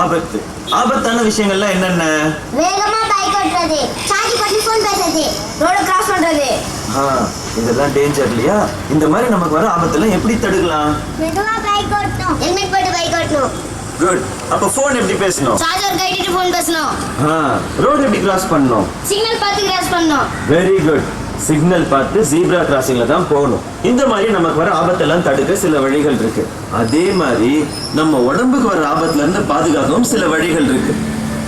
ஆபத்து. ஆபத்தான விஷயங்கள்லாம் என்னென்ன? வேகமா பைக் ஓட்டுறது சார்ஜ் பண்ணி ஃபோன் பேசுறது ரோட கிராஸ் பண்றது. இதெல்லாம் டேஞ்சர் இல்லையா? இந்த மாதிரி நமக்கு வர ஆபத்தெல்லாம் எப்படி தடுக்கலாம்? மெதுவா பைக் ஓட்டணும். ஹெல்மெட் போட்டு பைக் ஓட்டணும். குட் அப்ப போன் எப்படி பேசணும்? சார்ஜர் கைட்டிட்டு ஃபோன் பேசணும். ரோடு எப்படி கிராஸ் பண்ணணும்? சிக்னல் பார்த்து கிராஸ் பண்ணணும். வெரி குட் சிக்னல் பார்த்து ஜீப்ரா கிராசிங்ல தான் போகணும். இந்த மாதிரி நமக்கு வர ஆபத்தெல்லாம் தடுக்க சில வழிகள் இருக்கு. அதே மாதிரி நம்ம உடம்புக்கு வர ஆபத்துல இருந்து பாதுகாக்கவும் சில வழிகள் இருக்கு.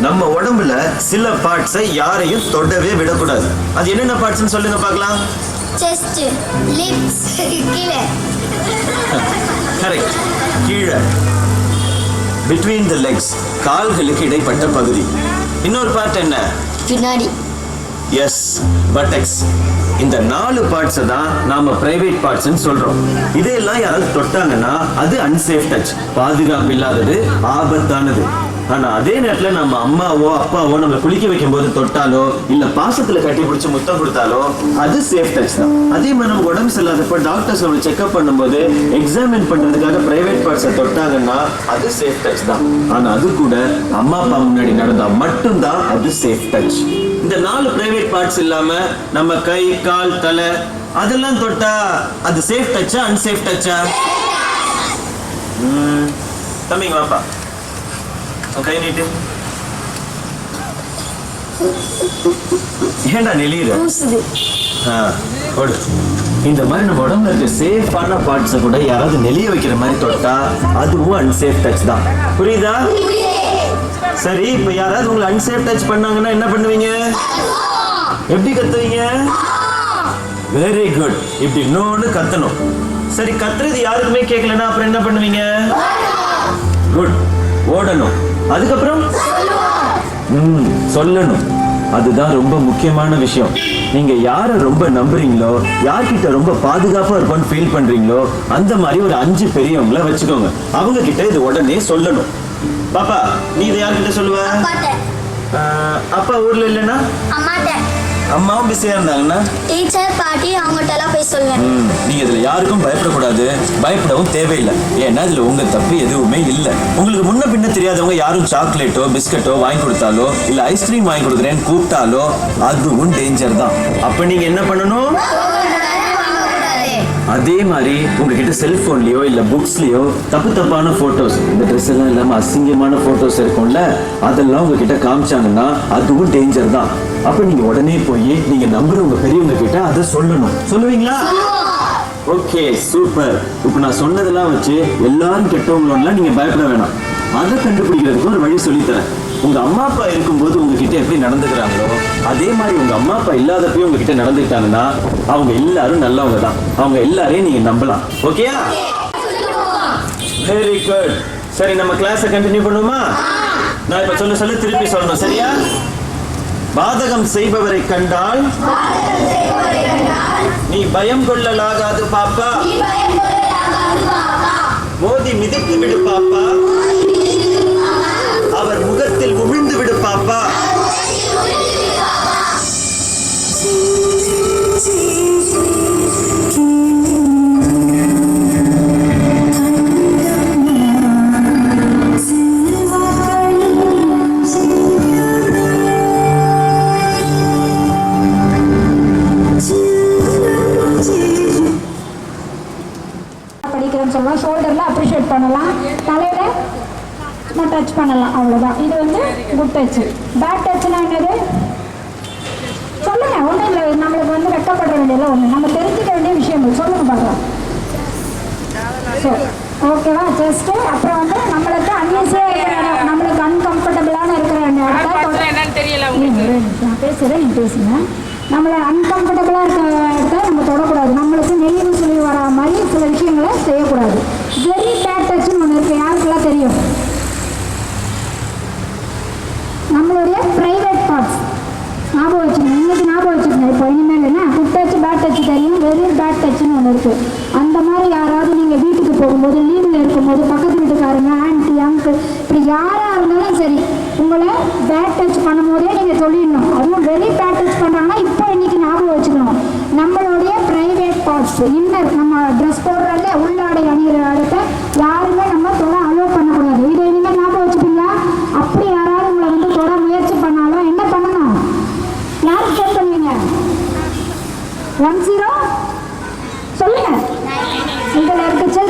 நம்ம உடம்புல சில பார்ட்ஸை யாரையும் தொடவே விடக்கூடாது. அது என்னென்ன பார்ட்ஸ்னு சொல்லுங்க பார்க்கலாம். செஸ்ட் லிப்ஸ் கீழே. கரெக்ட் கீழே. பிட்வீன் த லெக்ஸ் கால்களுக்கு இடைப்பட்ட பகுதி. இன்னொரு பார்ட் என்ன? பின்னாடி. எஸ் பட்டெக்ஸ் இந்த நாலு பார்ட்ஸை தான் நாம ப்ரைவேட் பார்ட்ஸ்னு சொல்றோம். இதையெல்லாம் யாராவது தொட்டாங்கன்னா அது அன்சேஃப் டச் பாதுகாப்பு இல்லாதது ஆபத்தானது. ஆனால் அதே நேரத்தில் நம்ம அம்மாவோ அப்பாவோ நம்ம குளிக்க வைக்கும் போது தொட்டாலோ இல்லை பாசத்தில் கட்டி பிடிச்சி முத்தம் கொடுத்தாலோ அது சேஃப் டச் தான். அதே மாதிரி நம்ம உடம்பு சரியில்லாதப்ப டாக்டர்ஸ் நம்ம செக்அப் பண்ணும்போது எக்ஸாமின் பண்ணுறதுக்காக ப்ரைவேட் பார்ட்ஸை தொட்டாங்கன்னா அது சேஃப் டச் தான். ஆனால் அது கூட அம்மா அப்பா முன்னாடி நடந்தால் மட்டும்தான் அது சேஃப் டச் இந்த நாலு பிரைவேட் பார்ட்ஸ் இல்லாம நம்ம கை கால் தலை அதெல்லாம் தொட்டா அது சேஃப் டச்சா அன்சேஃப் டச்சா தம்பிங்க வாப்பா. கை நீட்டு. ஏன்டா நெளியிற? இந்த மாதிரி நம்ம உடம்புல இருக்க சேஃபான பார்ட்ஸை கூட யாராவது நெளிய வைக்கிற மாதிரி தொட்டா அதுவும் அன்சேஃப் டச் தான். புரியுதா. சரி இப்ப யாராவது உங்களை அன்சேஃப் டச் பண்ணாங்கன்னா என்ன பண்ணுவீங்க? எப்படி கத்துவீங்க? வெரி குட் இப்படி இன்னொன்னு கத்தணும். சரி கத்துறது யாருக்குமே கேட்கலன்னா அப்புறம் என்ன பண்ணுவீங்க? குட் ஓடணும். அதுக்கப்புறம்? ம் சொல்லணும். அதுதான் ரொம்ப முக்கியமான விஷயம். நீங்க யாரை ரொம்ப நம்புறீங்களோ யார்கிட்ட ரொம்ப பாதுகாப்பா இருப்பான்னு ஃபீல் பண்றீங்களோ அந்த மாதிரி ஒரு அஞ்சு பெரியவங்கள வச்சுக்கோங்க. அவங்க கிட்ட இது உடனே சொல்லணும். பாப்பா நீ இதை யார்கிட்ட சொல்லுவ? அப்பா ஊர்ல இல்லைன்னா? அம்மாவும் பிஸியா இருந்தாங்கன்னா? டீச்சர் பாட்டி அவங்ககிட்ட எல்லாம் போய் சொல்லுவேன். நீங்க இதுல யாருக்கும் பயப்படக்கூடாது. பயப்படவும் தேவையில்லை. ஏன்னா இதுல உங்க தப்பு எதுவுமே இல்ல. உங்களுக்கு முன்ன பின்ன தெரியாதவங்க யாரும் சாக்லேட்டோ பிஸ்கட்டோ வாங்கி கொடுத்தாலோ இல்ல ஐஸ்கிரீம் வாங்கி கொடுக்குறேன்னு கூப்பிட்டாலோ அதுவும் டேஞ்சர் தான். அப்ப நீங்க என்ன பண்ணணும்? அதே மாதிரி உங்ககிட்ட செல்போன்லயோ இல்ல புக்ஸ்லயோ தப்பு தப்பான போட்டோஸ் இந்த ட்ரெஸ் எல்லாம் இல்லாம அசிங்கமான போட்டோஸ் இருக்கும்ல அதெல்லாம் உங்ககிட்ட காமிச்சாங்கன்னா அதுவும் டேஞ்சர் தான். அப்ப நீங்க உடனே போய் நீங்க நம்புறவங்க பெரியவங்க கிட்ட அதை சொல்லணும். சொல்லுவீங்களா? ஓகே சூப்பர் இப்போ நான் சொன்னதெல்லாம் வச்சு எல்லாரும் கெட்டவங்களோடலாம் நீங்க பயப்பட வேணாம். அதை கண்டுபிடிக்கிறதுக்கு ஒரு வழி சொல்லித்தரேன். உங்க அம்மா அப்பா இருக்கும்போது உங்ககிட்ட எப்படி நடந்துக்கிறாங்களோ அதே மாதிரி உங்க அம்மா அப்பா இல்லாதப்பயும் உங்ககிட்ட நடந்துக்கிட்டாங்கன்னா அவங்க எல்லாரும் நல்லவங்க தான். அவங்க எல்லாரையும் நீங்க நம்பலாம். ஓகேயா வெரி குட் சரி நம்ம கிளாஸை கண்டினியூ பண்ணுவோமா? நான் இப்ப சொல்ல சொல்ல திருப்பி சொல்லணும். சரியா? பாதகம் செய்பவரை கண்டால் நீ பயம் கொள்ளலாகாது பாப்பா. மோதி மிதித்து விடு பாப்பா. டச் பண்ணலாம். அவ்வளோதான் இது வந்து குட் டச் பேட் டச்னா என்னது? சொல்லுங்க. ஒன்றும் இல்லை. நம்மளுக்கு வந்து வெட்டப்பட வேண்டியதில்லை ஒன்று நம்ம தெரிஞ்சுக்க வேண்டிய விஷயங்கள். சொல்லுங்க பார்க்கலாம். ஸோ ஓகேவா ஜஸ்ட்டு அப்புறம் வந்து நம்மளுக்கு அன்ஈஸியாக இருக்கிற நம்மளுக்கு அன்கம்ஃபர்டபுளான இருக்கிற. நான் பேசுகிறேன் நீங்கள் பேசுங்க. நம்மளை அன்கம்ஃபர்டபுளாக இருக்கிற இடத்த நம்ம தொடக்கூடாது. நம்மளுக்கு நெளிவு சுழிவு வரா மாதிரி சில விஷயங்களை செய்யக்கூடாது. வெரி பேட் டச்னு இருந்துச்சு அந்த மாதிரி யாராவது நீங்கள் வீட்டுக்கு போகும்போது லீவில் இருக்கும்போது பக்கத்து வீட்டுக்காரங்க ஆன்டி அங்கிள் இப்படி யாராக இருந்தாலும் சரி உங்களை பேட் டச் பண்ணும் போதே நீங்கள் சொல்லிடணும். அதுவும் வெளி பேட் டச் பண்ணுறாங்கன்னா இப்போ இன்றைக்கி ஞாபகம் வச்சுக்கணும். நம்மளுடைய ப்ரைவேட் பார்ட்ஸ் இன்னர் நம்ம ட்ரெஸ் போடுறதுல உள்ளாடை அணிகிற இடத்த யாருமே நம்ம தொட அலோவ் பண்ணக்கூடாது. இதை நீங்கள் ஞாபகம் வச்சுப்பீங்களா? அப்படி யாராவது உங்களை வந்து தொட முயற்சி பண்ணாலும் என்ன பண்ணணும்? யாருக்கு செக் பண்ணுவீங்க ஒன் ஜீரோ ఇంకా నడిపించే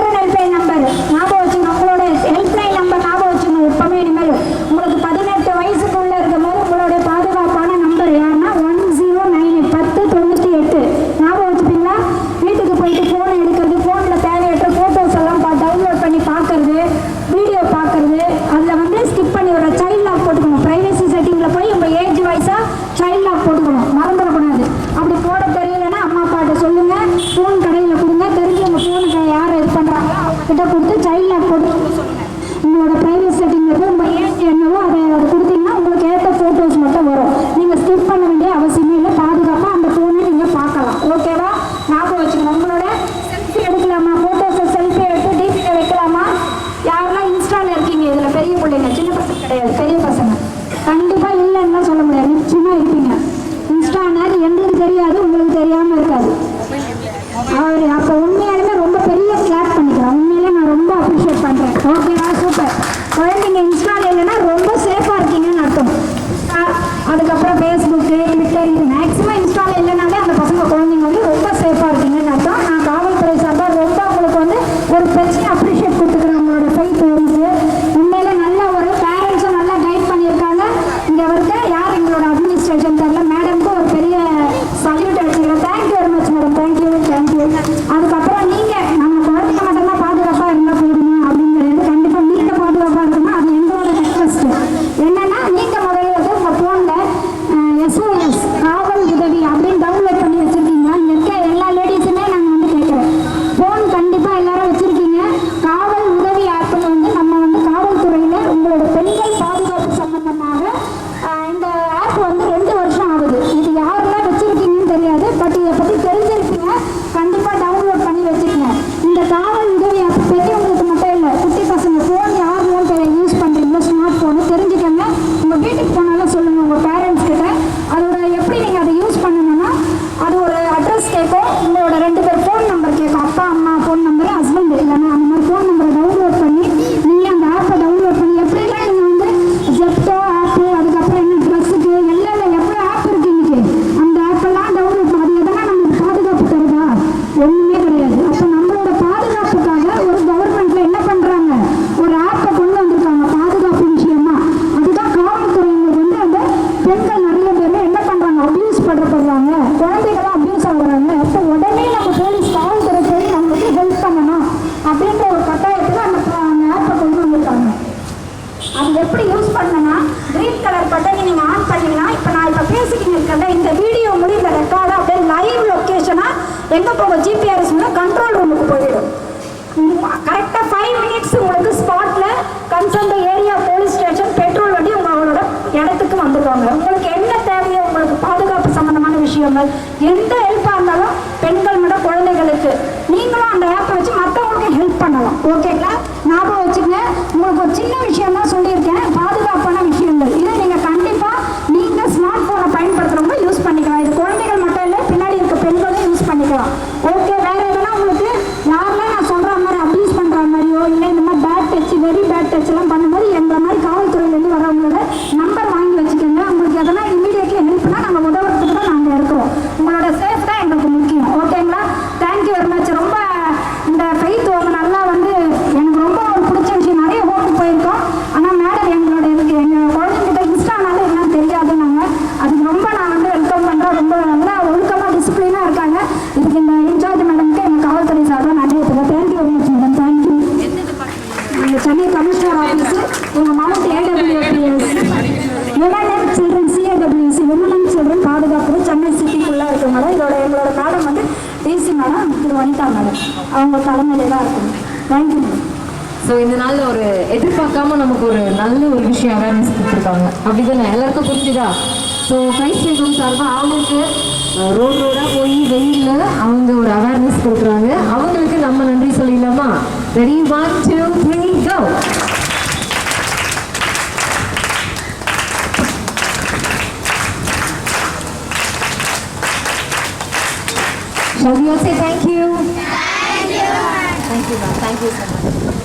எங்கே போகும் ஜிபிஆர்எஸ்னா கண்ட்ரோல் ரூமுக்கு போயிடும். கரெக்டாக ஃபைவ் மினிட்ஸ் உங்களுக்கு ஸ்பாட்டில் concern area police station petrol வண்டி உங்களோட இடத்துக்கு வந்துடுவாங்க உங்களுக்கு என்ன தேவையோ உங்களுக்கு பாதுகாப்பு சம்மந்தமான விஷயங்கள் எந்த ஹெல்ப்பாக இருந்தாலும் பெண்கள் மட்டும் குழந்தைகளுக்கு நீங்களும் அந்த ஆப்பை வச்சு மற்றவங்களுக்கு ஹெல்ப் பண்ணலாம். ஓகேங்களா は வந்துட்டாங்க அவங்க தலைமையில தான் இருக்கணும் தேங்க்யூ ஸோ இந்த நாளில் ஒரு எதிர்பார்க்காம நமக்கு ஒரு நல்ல ஒரு விஷயம் அவேர்னஸ் கொடுத்துருக்காங்க. அப்படி தானே எல்லாருக்கும் புரிஞ்சுதா? ஸோ கைஸ் சேகம் சார்பாக அவங்களுக்கு ரோடு ரோடாக போய் வெயிலில் அவங்க ஒரு அவேர்னஸ் கொடுக்குறாங்க. அவங்களுக்கு நம்ம நன்றி சொல்லிடலாமா? Very one two three Shall we all say thank you? Thank you. Thank you, ma'am. Thank you so much.